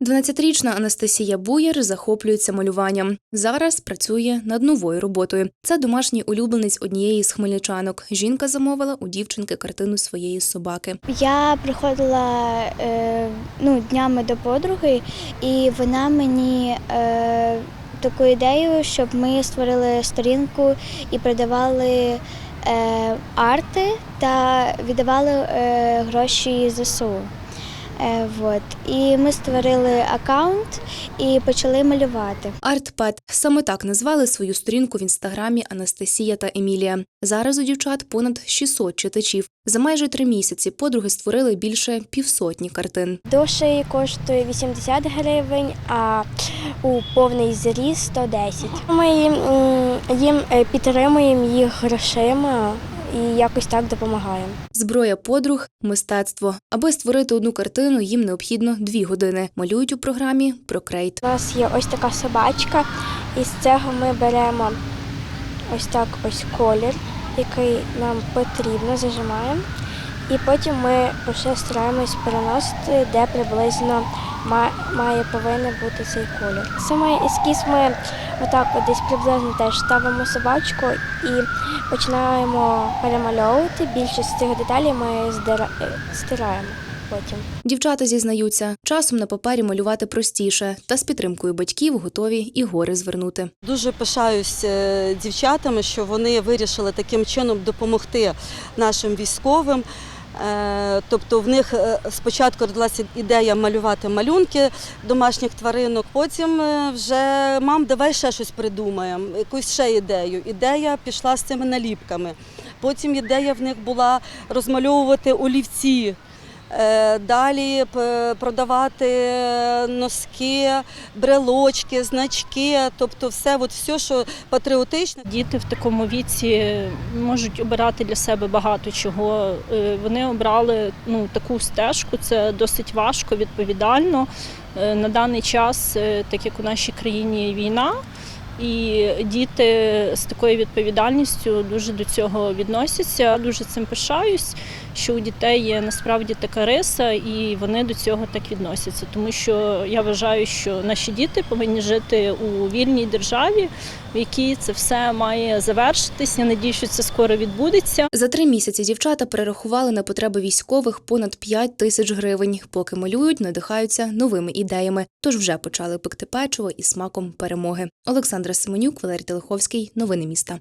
12-річна Анастасія Буєр захоплюється малюванням. Зараз працює над новою роботою. Це домашній улюбленець однієї з хмельничанок. Жінка замовила у дівчинки картину своєї собаки. Я приходила е, ну, днями до подруги, і вона мені е, таку ідею, щоб ми створили сторінку і продавали е, арти та віддавали гроші ЗСУ. Е, вот. І ми створили аккаунт і почали малювати. Артпет саме так назвали свою сторінку в інстаграмі Анастасія та Емілія. Зараз у дівчат понад 600 читачів. За майже три місяці подруги створили більше півсотні картин. Душі коштує 80 гривень, а у повний зріст 110. Ми їм е, підтримуємо їх грошима і якось так допомагаємо. Зброя подруг мистецтво. Аби створити одну картину, їм необхідно дві години. Малюють у програмі Procreate. У нас є ось така собачка, і з цього ми беремо ось так ось колір, який нам потрібно, зажимаємо. І потім ми вже стараємось переносити, де приблизно ма- має повинен бути цей колір. Саме ескіз ми отак от десь приблизно теж ставимо собачку і починаємо перемальовувати. Більшість цих деталей ми е, стираємо потім. Дівчата зізнаються, часом на папері малювати простіше, та з підтримкою батьків готові і гори звернути. Дуже пишаюсь е, дівчатами, що вони вирішили таким чином допомогти нашим військовим. Е, Тобто в них е, спочатку родилася ідея малювати малюнки домашніх тваринок, потім е, вже мам, давай ще щось придумаємо, якусь ще ідею. Ідея пішла з цими наліпками. Потім ідея в них була розмальовувати олівці. Е, Далі продавати носки, брелочки, значки, тобто все, от все, що патріотичне. Діти в такому віці можуть обирати для себе багато чого. Е, Вони обрали ну, таку стежку, це досить важко, відповідально. Е, На даний час, е, так як у нашій країні війна, і діти з такою відповідальністю дуже до цього відносяться. Дуже цим пишаюсь, що у дітей є насправді така риса, і вони до цього так відносяться. Тому що я вважаю, що наші діти повинні жити у вільній державі, в якій це все має завершитись. Я надію, що це скоро відбудеться. За три місяці дівчата перерахували на потреби військових понад 5 тисяч гривень. Поки малюють, надихаються новими ідеями. Тож вже почали пекти печиво із смаком перемоги. Олександра Семенюк, Валерій Телеховський. Новини міста.